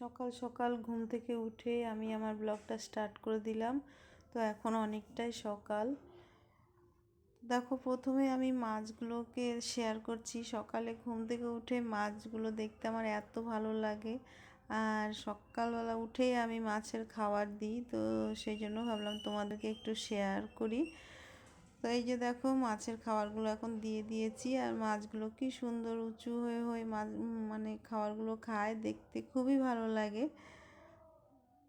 সকাল সকাল ঘুম থেকে উঠে আমি আমার ব্লগটা স্টার্ট করে দিলাম। তো এখন অনেকটাই সকাল। দেখো, প্রথমে আমি মাছগুলোকে শেয়ার করছি। সকালে ঘুম থেকে উঠে মাছগুলো দেখতে আমার এত ভালো লাগে। আর সকালবেলা উঠেই আমি মাছের খাবার দিই। তো সেই জন্য ভাবলাম তোমাদেরকে একটু শেয়ার করি। তো এই যে দেখো মাছের খাবারগুলো এখন দিয়ে দিয়েছি আর মাছগুলো কি সুন্দর উঁচু হয়ে হয়ে মাছ মানে খাবারগুলো খায়, দেখতে খুবই ভালো লাগে।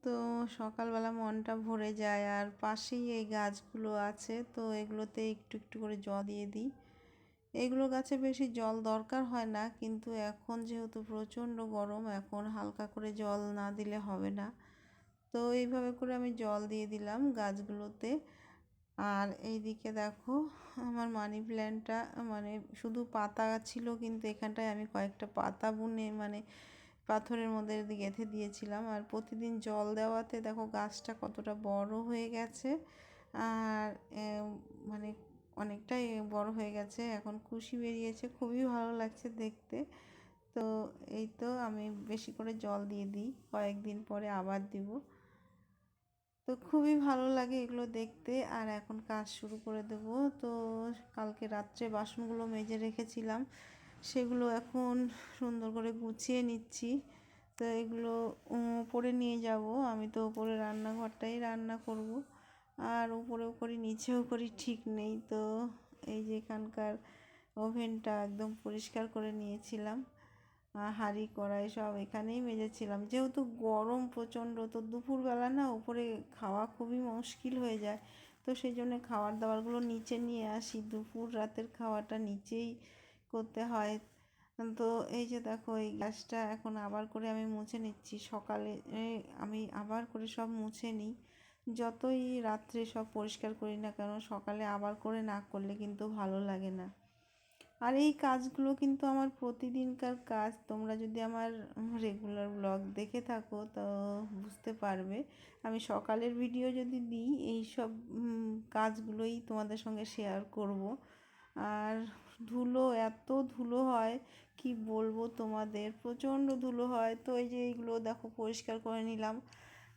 তো সকালবেলা মনটা ভরে যায় আর পাশেই এই গাছগুলো আছে, তো এগুলোতে একটু একটু করে জল দিয়ে দিই। এগুলো গাছে বেশি জল দরকার হয় না, কিন্তু এখন যেহেতু প্রচণ্ড গরম, এখন হালকা করে জল না দিলে হবে না। তো এইভাবে করে আমি জল দিয়ে দিলাম গাছগুলোতে। আর এইদিকে দেখো, আমার মানি প্ল্যান্টটা মানে শুধু পাতা ছিল, কিন্তু এখানটায় আমি কয়েকটা পাতা বুনে মানে পাথরের মধ্যে গেঁথে দিয়েছিলাম। আর প্রতিদিন জল দেওয়াতে দেখো গাছটা কতটা বড় হয়ে গেছে, আর মানে অনেকটাই বড় হয়ে গেছে। এখন খুশি বেরিয়েছে, খুবই ভালো লাগছে দেখতে। তো এই তো আমি বেশি করে জল দিয়ে দিই, কয়েকদিন পরে আবার দিব। তো খুবই ভালো লাগে এগুলো দেখতে। আর এখন কাজ শুরু করে দেব। তো কালকে রাত্রে বাসনগুলো মেজে রেখেছিলাম। সেগুলো এখন সুন্দর করে গুছিয়ে নিচ্ছি। তো এগুলো উপরে নিয়ে যাব। আমি তো উপরে রান্নাঘরটাই রান্না করব। আর উপরেও করি, নিচেও করি, ঠিক নেই তো। এই যে এখানকার ওভেনটা একদম পরিষ্কার করে নিয়েছিলাম। হাঁড়ি কড়াই সব এখানেই মেজেছিলাম। যেহেতু গরম প্রচণ্ড, তো দুপুরবেলা না উপরে খাওয়া খুবই মুশকিল হয়ে যায়। তো সেই জন্য খাবার দাবারগুলো নিচে নিয়ে আসি। দুপুর রাতের খাওয়াটা নিচেই করতে হয়। তো এই যে দেখো, এই গ্যাসটা এখন আবার করে আমি মুছে নিচ্ছি। সকালে আমি আবার করে সব মুছে নিই। যতই রাত্রে সব পরিষ্কার করি না কেন, সকালে আবার করে না করলে কিন্তু ভালো লাগে না। আর এই কাজগুলো কিন্তু আমার প্রতিদিনকার কাজ। তোমরা যদি আমার রেগুলার ব্লগ দেখে থাকো, তো বুঝতে পারবে। আমি সকালের ভিডিও যদি দিই এই সব কাজগুলোই তোমাদের সঙ্গে শেয়ার করব। আর ধুলো, এত ধুলো হয়, কি বলব তোমাদের? প্রচণ্ড ধুলো হয়। তো এই যে এইগুলো দেখো, পরিষ্কার করে নিলাম।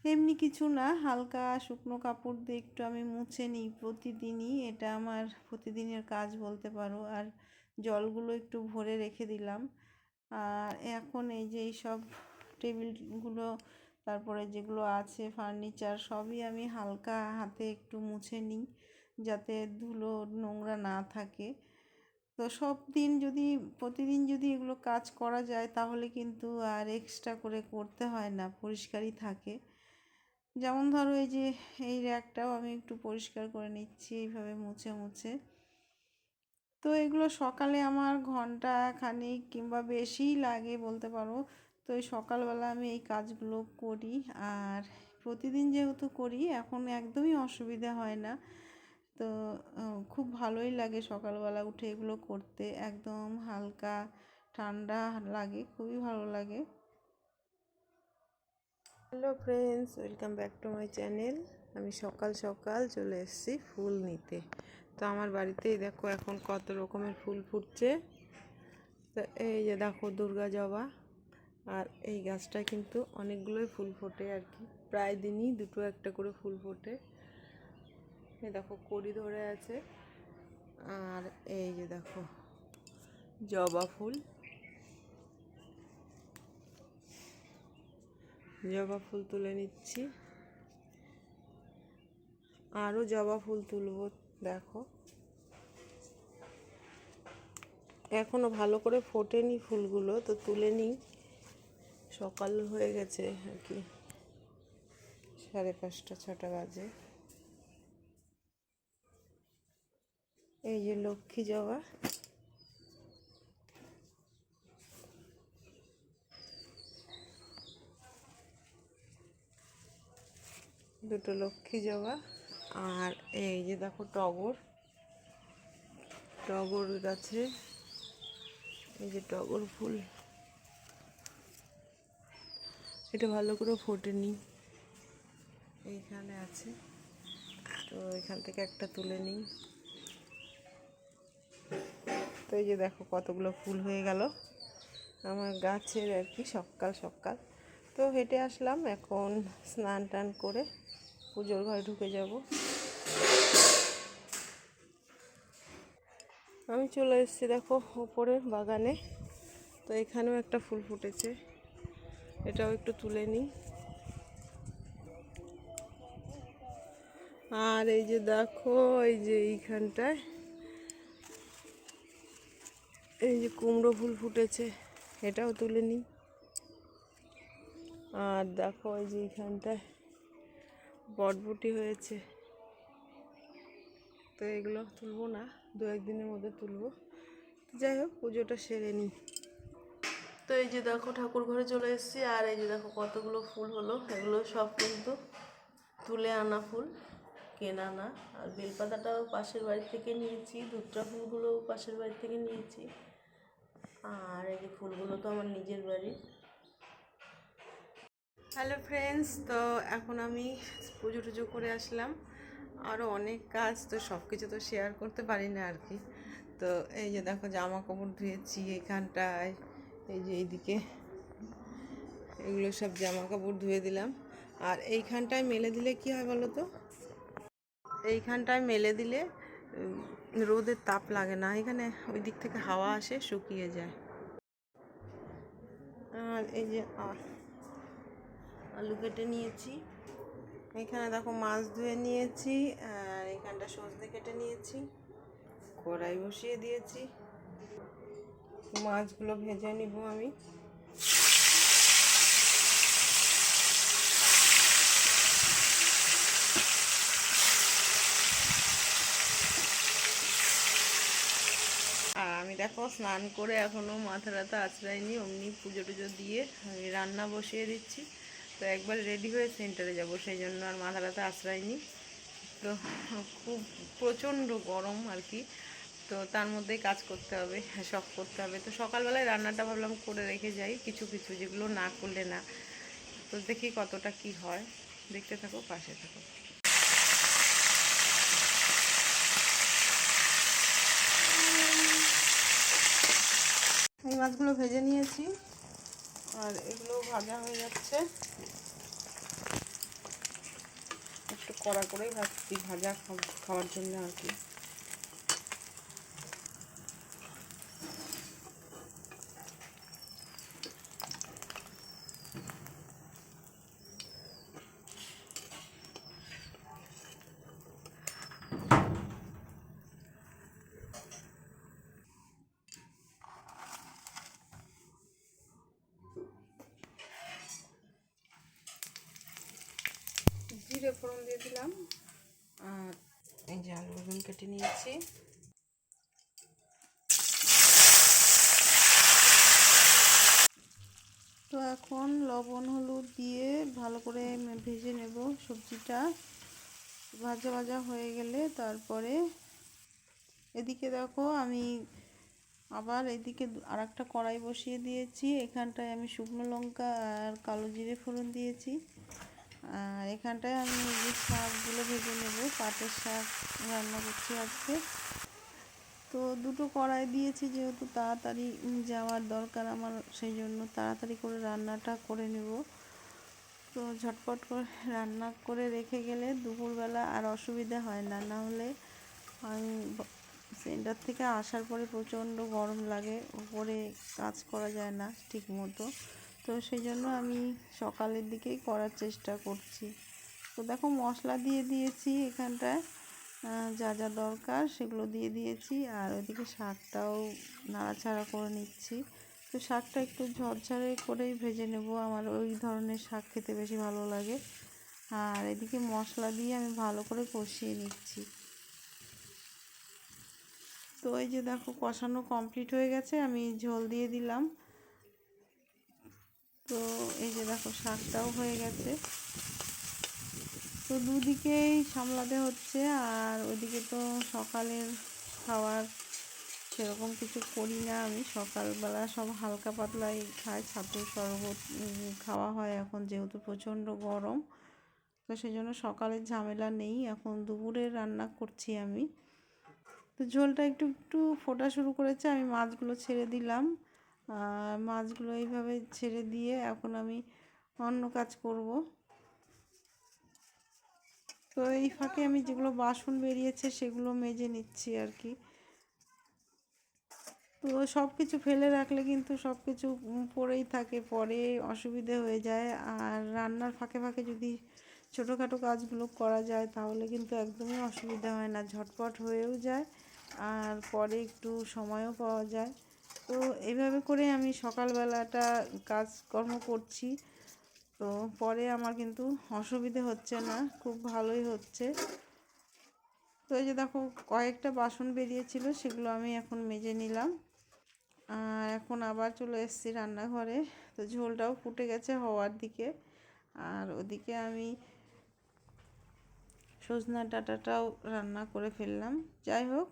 এমনি কিছু না, হালকা শুকনো কাপড় দিয়ে একটু আমি মুছে নিই প্রতিদিনই। এটা আমার প্রতিদিনের কাজ বলতে পারো। আর জলগুলো একটু ভরে রেখে দিলাম। আর এখন এই যে এই সব টেবিলগুলো, তারপরে যেগুলো আছে, ফার্নিচার, সবই আমি হালকা হাতে একটু মুছে নিই যাতে ধুলো, নোংরা না থাকে। তো সব দিন যদি, প্রতিদিন যদি এগুলো কাজ করা যায়, তাহলে কিন্তু আর এক্সট্রা করে করতে হয় না, পরিষ্কারই থাকে। যেমন ধরো এই যে, এই র্যাকটাও আমি একটু পরিষ্কার করে নিচ্ছি, এইভাবে মুছে মুছে। তো এগুলো সকালে আমার ঘণ্টা খানিক কিংবা বেশিই লাগে বলতে পারো। তো এই সকালবেলা আমি এই কাজগুলো করি আর প্রতিদিন যেহেতু করি, এখন একদমই অসুবিধা হয় না। তো খুব ভালোই লাগে সকালবেলা উঠে এগুলো করতে। একদম হালকা ঠান্ডা লাগে, খুবই ভালো লাগে। Hello friends, welcome back to my channel. আমি সকাল সকাল চলে এসেছি ফুল নিতে। তো আমার বাড়িতেই দেখো এখন কত রকমের ফুল ফুটছে। তো এই যে দেখো দুর্গা জবা, আর এই গাছটা কিন্তু অনেকগুলোই ফুল ফোটে আর কি। প্রায় দিনই দুটো একটা করে ফুল ফোটে। এই দেখো কড়ি ধরে আছে, আর এই যে দেখো জবা ফুল। জবা ফুল তুলে নিচ্ছি। আরও জবা ফুল তুলব। দেখো। এখনও ভালো করে ফোটেনি ফুলগুলো, তো তুলে নিই। সকাল হয়ে গেছে আর কি। সাড়ে পাঁচটা, ছটা বাজে। এই যে লক্ষ্মী জবা। দুটো লক্ষ্মী জবা। আর এই যে দেখো টগর। টগর গাছে। এই যে টগর ফুল। এটা ভালো করে ফোটেনি। এইখানে আছে। তো এখান থেকে একটা তুলে নিই। তো এই যে দেখো কতগুলো ফুল হয়ে গেল। আমার গাছের আর কি সকাল সকাল। তো হেঁটে আসলাম এখন স্নান টান করে। পুজোর ঘরে ঢুকে যাব। আমি চলে এসেছি দেখো উপরের বাগানে। তো এখানেও একটা ফুল ফুটেছে। এটাও একটু তুলে নিই। আর এই যে দেখো, এই যে এইখানটায় এই যে কুমড়ো ফুল ফুটেছে, এটাও তুলে নিই। আর দেখো এই যে এইখানটায় বটবুটি হয়েছে। তো এগুলো তুলবো না, দু একদিনের মধ্যে তুলবো। যাই হোক, পুজোটা সেরে নিই। তো এই যে দেখো, ঠাকুর ঘরে চলে এসেছি, আর এই যে দেখো কতগুলো ফুল হলো। এগুলো সব কিন্তু তুলে আনা ফুল, কেনা না। আর বেলপাতাটাও পাশের বাড়ি থেকে নিয়েছি, দুধটা ফুলগুলোও পাশের বাড়ি থেকে নিয়েছি। আর এই যে ফুলগুলো তো আমার নিজের বাড়ির। হ্যালো ফ্রেন্ডস তো এখন আমি পুজো টুজো করে আসলাম। আরও অনেক কাজ, তো সব কিছু তো শেয়ার করতে পারি না আর কি। তো এই যে দেখো জামা কাপড় ধুয়েছি এখানটায়, এই যে এইদিকে। এগুলো সব জামা কাপড় ধুয়ে দিলাম। আর এইখানটায় মেলে দিলে কি হয় বলো তো? এইখানটায় মেলে দিলে রোদের তাপ লাগে না। এখানে ওই দিক থেকে হাওয়া আসে, শুকিয়ে যায়। আর এই যে আ- আলু কেটে নিয়েছি। এখানে দেখো মাছ ধুয়ে নিয়েছি আর এখানটা সজনে কেটে নিয়েছি। কড়াই বসিয়ে দিয়েছি। মাছগুলো ভেজে নিব আমি। আর আমি দেখো স্নান করে এখনও মাথা টাথা আঁচড়াইনি অমনি পুজো টুজো দিয়ে আমি রান্না বসিয়ে দিচ্ছি। তো একবার রেডি হয়ে সেন্টারে যাব সেই জন্য আর মাথা টাথা আঁচড়াইনি তো খুব প্রচণ্ড গরম আর কি। তো তার মধ্যেই কাজ করতে হবে শখ করতে হবে। তো সকালবেলায় রান্নাটা ভাবলাম করে রেখে যাই, কিছু কিছু যেগুলো না করলে না। তো দেখি কতটা কি হয়। দেখতে থাকো, পাশে থাকো। এই মাছগুলো ভেজে নিয়েছি। আর এগুলো ভাজা হয়ে যাচ্ছে। একটু কড়া করেই ভাজছি ভাজা খাওয়ার জন্য আর কি জিরে ফোড়ন দিয়ে দিলাম। আর এই যে আলু বেগুন কেটে নিয়েছি। তো এখন লবণ, হলুদ দিয়ে ভালো করে ভেজে নেব সবজিটা। ভাজা ভাজা হয়ে গেলে তারপরে এদিকে দেখো আমি আবার এদিকে আর একটা কড়াই বসিয়ে দিয়েছি। এখানটায় আমি শুকনো লঙ্কা আর কালো জিরে ফোড়ন দিয়েছি। আর এখানটায় আমি যে শাকগুলো ভেজে নেব, পাটের শাক রান্না করছি আজকে। তো দুটো কড়াই দিয়েছি যেহেতু তাড়াতাড়ি যাওয়ার দরকার আমার, সেই জন্য তাড়াতাড়ি করে রান্নাটা করে নেব। তো ঝটপট করে রান্না করে রেখে গেলে দুপুরবেলা আর অসুবিধা হয় না না হলে আমি সেন্টার থেকে আসার পরে প্রচণ্ড গরম লাগে উপরে কাজ করা যায় না ঠিক মতো তো সেই জন্য আমি সকালের দিকেই করার চেষ্টা করছি। তো দেখো মশলা দিয়ে দিয়েছি এখানটায় যা যা দরকার সেগুলো দিয়ে দিয়েছি আর ওইদিকে শাকটাও নাড়াচাড়া করে নিচ্ছি। তো শাকটা একটু ঝরঝরে করেই ভেজে নেব, আমার ওই ধরনের শাক খেতে বেশি ভালো লাগে। আর এদিকে মশলা দিয়ে আমি ভালো করে কষিয়ে নিচ্ছি। তো এই যে দেখো কষানো কমপ্লিট হয়ে গেছে, আমি ঝোল দিয়ে দিলাম। তো এই যে দেখো, শাকটাও হয়ে গেছে। তো দুদিকেই সামলাতে হচ্ছে, আর ওইদিকে তো সকালের খাওয়ার সেরকম কিছু করি না আমি। সকালবেলা সব হালকা পাতলাই খাই ছাতু শরবত খাওয়া হয় এখন যেহেতু প্রচণ্ড গরম। তো সেই জন্য সকালের ঝামেলা নেই, এখন দুপুরে রান্না করছি আমি। তো ঝোলটা একটু একটু ফোটা শুরু করেছে, আমি মাছগুলো ছেড়ে দিলাম। আর মাছগুলো এইভাবে ছেড়ে দিয়ে এখন আমি অন্য কাজ করব। তো এই ফাঁকে আমি যেগুলো বাসন বেরিয়েছে সেগুলো মেজে নিচ্ছি আর কি। তো সব কিছু ফেলে রাখলে কিন্তু সব কিছু পড়েই থাকে, পরে অসুবিধে হয়ে যায়। আর রান্নার ফাঁকে ফাঁকে যদি ছোটোখাটো কাজগুলো করা যায় তাহলে কিন্তু একদমই অসুবিধা হয় না, ঝটপট হয়েও যায়। আর পরে একটু সময়ও পাওয়া যায়। তো এইভাবে করে আমি সকালবেলাটা কাজকর্ম করছি। তো পরে আমার কিন্তু অসুবিধে হচ্ছে না, খুব ভালোই হচ্ছে। তো এই যে দেখো, কয়েকটা বাসন বেরিয়েছিল, সেগুলো আমি এখন মেজে নিলাম। আর এখন আবার চলে এসেছি রান্নাঘরে। তো ঝোলটাও ফুটে গেছে হওয়ার দিকে। আর ওদিকে আমি সজনা ডাঁটাটাও রান্না করে ফেললাম। যাই হোক